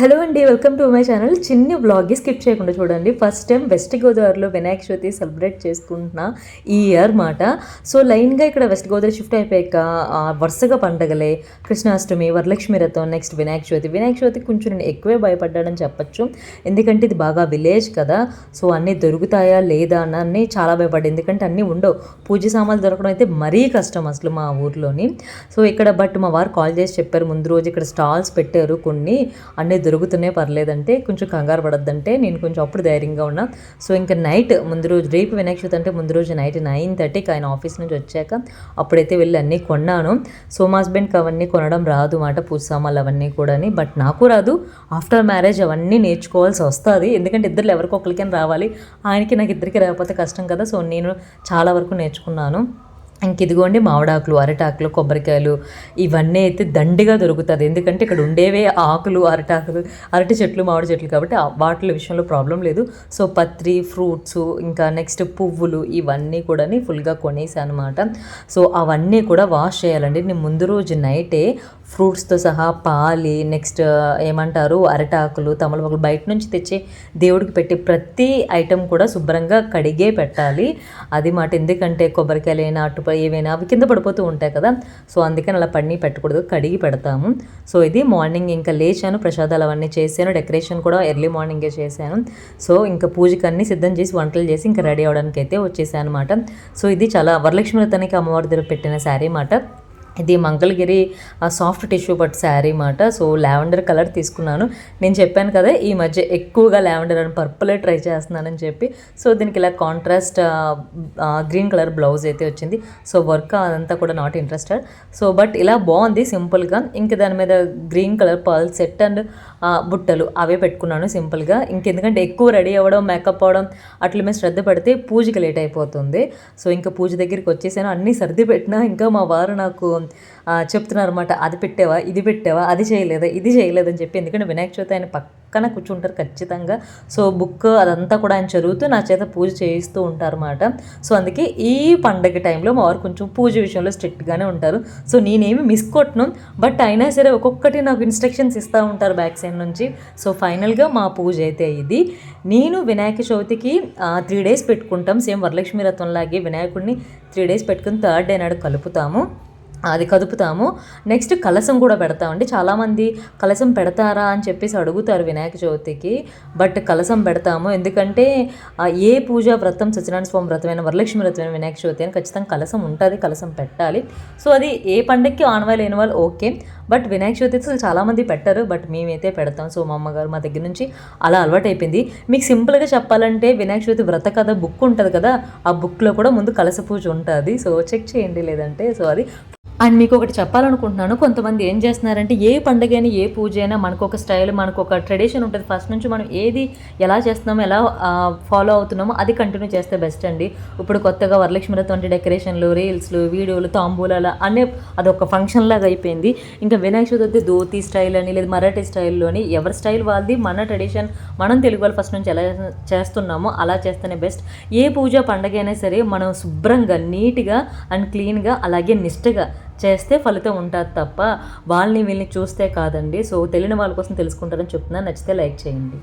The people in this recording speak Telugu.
హలో అండి వెల్కమ్ టు మై ఛానల్. చిన్ని బ్లాగ్కి స్కిప్ చేయకుండా చూడండి. ఫస్ట్ టైం వెస్ట్ గోదావరిలో వినాయక చవితి సెలబ్రేట్ చేసుకుంటున్నా ఈ ఇయర్ మాట. సో లైన్గా ఇక్కడ వెస్ట్ గోదావరి షిఫ్ట్ అయిపోయాక వరుసగా పండగలే కృష్ణాష్టమి వరలక్ష్మి రథం నెక్స్ట్ వినాయక చవితి. వినాయక చవితి కొంచెం నేను ఎక్కువే భయపడ్డానని చెప్పొచ్చు. ఎందుకంటే ఇది బాగా విలేజ్ కదా. సో అన్నీ దొరుకుతాయా లేదా అని చాలా భయపడ్డా ఎందుకంటే అన్నీ ఉండవు. పూజ సామాన్లు దొరకడం అయితే మరీ కష్టం అసలు మా ఊర్లోని. సో ఇక్కడ బట్ మా వారు కాల్ చేసి చెప్పారు. ముందు రోజు ఇక్కడ స్టాల్స్ పెట్టారు కొన్ని. అన్నీ దొరుకుతున్నాయి పర్లేదంటే కొంచెం కంగారు పడద్దంటే నేను కొంచెం అప్పుడు ధైర్యంగా ఉన్నా. సో ఇంకా నైట్ ముందు రోజు రేపు వినాయక చవితి అంటే ముందు రోజు నైట్ నైన్ థర్టీకి ఆయన ఆఫీస్ నుంచి వచ్చాక అప్పుడైతే వెళ్ళి అన్నీ కొన్నాను. సో మా హస్బెండ్కి అవన్నీ కొనడం రాదు మాట పూజ సామాన్లు అవన్నీ కూడా బట్ నాకు రాదు. ఆఫ్టర్ మ్యారేజ్ అవన్నీ నేర్చుకోవాల్సి వస్తుంది. ఎందుకంటే ఇద్దరు ఎవరికొకరికైనా రావాలి. ఆయనకి నాకు ఇద్దరికి రాకపోతే కష్టం కదా. సో నేను చాలా వరకు నేర్చుకున్నాను. ఇంకిదిగోండి మామిడాకులు అరటాకులు కొబ్బరికాయలు ఇవన్నీ అయితే దండిగా దొరుకుతుంది. ఎందుకంటే ఇక్కడ ఉండేవే ఆకులు అరటాకులు అరటి చెట్లు మామిడి చెట్లు కాబట్టి వాటి విషయంలో ప్రాబ్లం లేదు. సో పత్రి ఫ్రూట్స్ ఇంకా నెక్స్ట్ పువ్వులు ఇవన్నీ కూడా ఫుల్గా కొనేసాను అనమాట సో అవన్నీ కూడా వాష్ చేయాలండి. నేను ముందు రోజు నైటే ఫ్రూట్స్తో సహా పాలి నెక్స్ట్ ఏమంటారు అరటాకులు తమలపాకులు బయట నుంచి తెచ్చి దేవుడికి పెట్టి ప్రతి ఐటెం కూడా శుభ్రంగా కడిగే పెట్టాలి. అది మాట ఎందుకంటే కొబ్బరికాయలైనా అటుపై ఏవైనా అవి కింద పడిపోతూ ఉంటాయి కదా. సో అందుకని అలా పడిని పెట్టకూడదు కడిగి పెడతాము. సో ఇది మార్నింగ్ ఇంకా లేచాను ప్రసాదాలు అవన్నీ చేశాను డెకరేషన్ కూడా ఎర్లీ మార్నింగే చేశాను. సో ఇంకా పూజకి అన్నీ సిద్ధం చేసి వంటలు చేసి ఇంకా రెడీ అవడానికి అయితే వచ్చేసాను అనమాట సో ఇది చాలా వరలక్ష్మి వ్రతానికి అమ్మవారి దగ్గర పెట్టిన శారీ మాట. ఇది మంగళగిరి సాఫ్ట్ టిష్యూ పట్టు శారీ మాట. సో లావెండర్ కలర్ తీసుకున్నాను. నేను చెప్పాను కదా ఈ మధ్య ఎక్కువగా లావెండర్ అని పర్పులే ట్రై చేస్తున్నానని చెప్పి. సో దీనికి ఇలా కాంట్రాస్ట్ గ్రీన్ కలర్ బ్లౌజ్ అయితే వచ్చింది. సో వర్క్ అదంతా కూడా నాట్ ఇంట్రెస్టెడ్ సో బట్ ఇలా బాగుంది సింపుల్గా ఇంక దాని మీద green colour pearl set and బుట్టలు అవే పెట్టుకున్నాను సింపుల్గా ఇంకెందుకంటే ఎక్కువ రెడీ అవ్వడం మేకప్ అవ్వడం అట్ల మీద శ్రద్ధ పెడితే పూజకి లేట్ అయిపోతుంది. సో ఇంకా పూజ దగ్గరికి వచ్చేసాను. అన్నీ సర్ది పెట్టినా ఇంకా మా వారు నాకు చెప్తున్నారన్నమాట. అది పెట్టావా? ఇది పెట్టావా? అది చేయలేదా? ఇది చేయలేదని చెప్పి. ఎందుకంటే వినాయక చవితి ఆయన పక్కన కూర్చుంటారు ఖచ్చితంగా. సో బుక్ అదంతా కూడా ఆయన చదువుతూ నా చేత పూజ చేయిస్తూ ఉంటారన్నమాట. సో అందుకే ఈ పండగ టైంలో మా వారు కొంచెం పూజ విషయంలో స్ట్రిక్ట్గానే ఉంటారు. సో నేనేమి మిస్ కొట్టను. బట్ అయినా సరే ఒక్కొక్కటి నాకు ఇన్స్ట్రక్షన్స్ ఇస్తూ ఉంటారు బ్యాక్ సైడ్ నుంచి. సో ఫైనల్గా మా పూజ అయితే ఇది. నేను వినాయక చవితికి త్రీ డేస్ పెట్టుకుంటాం. సేమ్ వరలక్ష్మి రథం లాగే వినాయకుడిని త్రీ డేస్ పెట్టుకుని థర్డ్ డే నాడు కలుపుతాము. అది కదుపుతాము. నెక్స్ట్ కలసం కూడా పెడతామండి. చాలామంది కలసం పెడతారా అని చెప్పేసి అడుగుతారు వినాయక చవితికి. బట్ కలసం పెడతాము. ఎందుకంటే ఏ పూజ వ్రతం సత్యనారాయణ స్వామి వ్రతమైన వరలక్ష్మి వ్రతమైన వినాయక చవితి అని ఖచ్చితంగా కలసం ఉంటుంది. కలసం పెట్టాలి. సో అది ఏ పండగకి ఆనవాయి లేని వాళ్ళు ఓకే. బట్ వినాయక చవితి అసలు చాలామంది పెట్టరు బట్ మేమైతే పెడతాం. సో మా అమ్మగారు మా దగ్గర నుంచి అలా అలవాటైపోయింది. మీకు సింపుల్గా చెప్పాలంటే వినాయక చవితి వ్రత కథ బుక్ ఉంటుంది కదా ఆ బుక్లో కూడా ముందు కలస పూజ ఉంటుంది. సో చెక్ చేయండి లేదంటే సో అది. అండ్ మీకు ఒకటి చెప్పాలనుకుంటున్నాను కొంతమంది ఏం చేస్తున్నారంటే ఏ పండుగ అయినా ఏ పూజ అయినా మనకు ఒక స్టైల్ మనకు ఒక ట్రెడిషన్ ఉంటుంది. ఫస్ట్ నుంచి మనం ఏది ఎలా చేస్తున్నామో ఎలా ఫాలో అవుతున్నామో అది కంటిన్యూ చేస్తే బెస్ట్ అండి. ఇప్పుడు కొత్తగా వరలక్ష్మి వ్రతం అంటే డెకరేషన్లు రీల్స్లు వీడియోలు తాంబూలాలు అనే అదొక ఫంక్షన్ లాగా అయిపోయింది. ఇంకా వినాయక చవితి ధోతి స్టైల్ అని లేదా మరాఠీ స్టైల్లోని ఎవరి స్టైల్ వాళ్ళది మన ట్రెడిషన్ మనం తెలుగు వాళ్ళు ఫస్ట్ నుంచి ఎలా చేస్తున్నామో అలా చేస్తేనే బెస్ట్. ఏ పూజ పండగ అయినా సరే మనం శుభ్రంగా నీట్గా అండ్ క్లీన్గా అలాగే నిష్టగా చేస్తే ఫలితం ఉంటుంది తప్ప వాళ్ళని వీళ్ళని చూస్తే కాదండి. సో తెలియని వాళ్ళ కోసం తెలుసుకుంటారని చెప్తున్నాను. నచ్చితే లైక్ చేయండి.